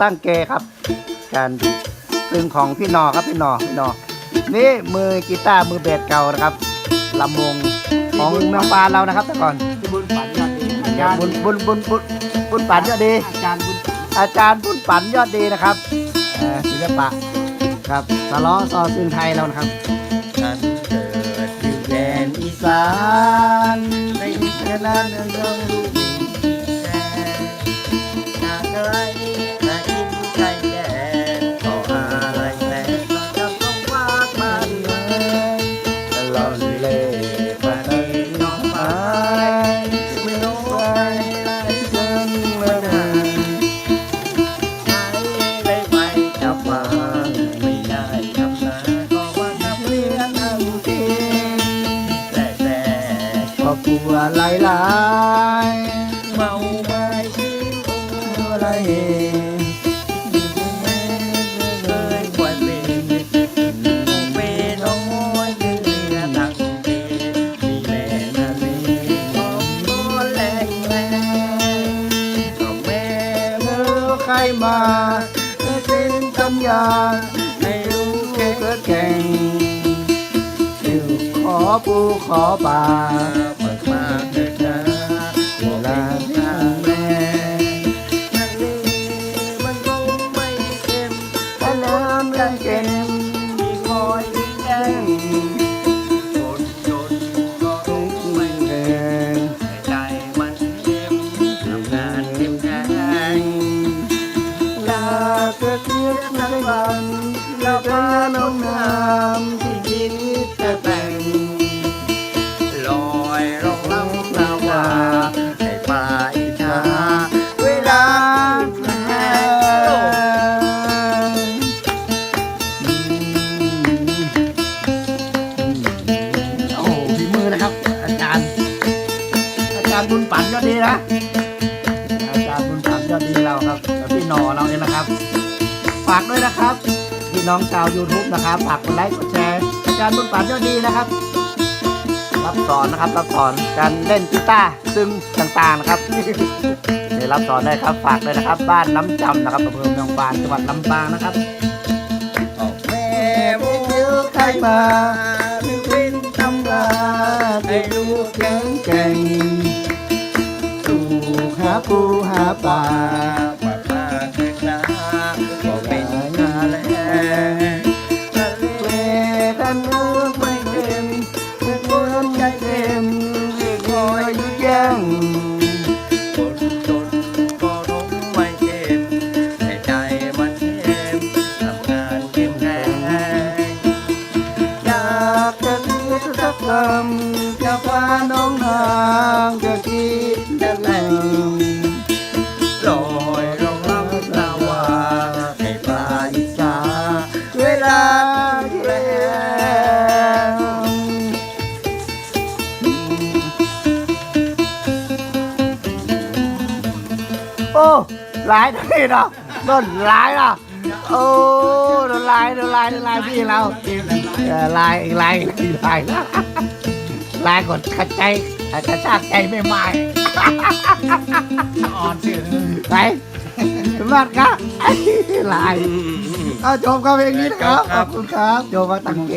ตั้งเกครับ การซึ่งของพี่นอครับพี่นอพี่นอนี่มือกีตาร์มือเบสเก่านะครับลำวงของเมืองปานเรานะครับแต่ก่อนบุญฝันยอดดีอาจารย์บุญบุญบุญบุญบุญปันยอดดี อาจารย์บุญอาจารย์บุญปันยอดดีนะครับศิลปะครับสล้อซอซึ่งไทยเรานะครับฉันเกิดอยู่แดนอีสานในเมืองนั้นเมืองลูกดิน ครอบครัวหลายหลายๆเมาไม่กินาพาน้องน้ำที่คิดจะแต่งลอยลงลำนาวาให้ปลาอิจฉาเวลาแพ้โอ้โหฝีมือนะครับ อาจารย์ อาจารย์บุญปันยอดดีนะ อาจารย์บุญปันยอดดีเราครับแล้วพี่หนอเราเองนะครับ ฝากด้วยนะครับ พี่น้องชาว YouTube นะครับฝากกดไลค์กดแชร์อาจารย์บุญปันยอดดีนะครับ รับสอนนะครับรับสอนการเล่นกีตาร์ซึ่งต่างๆนะครับได้รับสอนได้ครับฝากเลยนะครับ บ้านน้ำจำนะครับอำเภอเมืองปานจังหวัดลำปางนะครับแม่โมเที่ยวใครมาหรือเป็นตำราให้ลูกแข็งแกร่งสู่หาปูหาปลา ดสักคำจะพาน้องนางจะคิดจะแต่งลอยลงลำนาวาให้ปลาอิจฉาเวลาแล้วโอ้หลายที่นะต้นหลายเนะโอ้โดนหลายโดนหลายโดนหลายพี่เรา เออหลายอีกหลายอีกหลายนะหลายกดขัดใจกระชากใจไม่ไหมอ่อนชื่อไหนมากครับหลายเอาจบครับเพลงนี้นะครับขอบคุณครับโจมาตั้งเก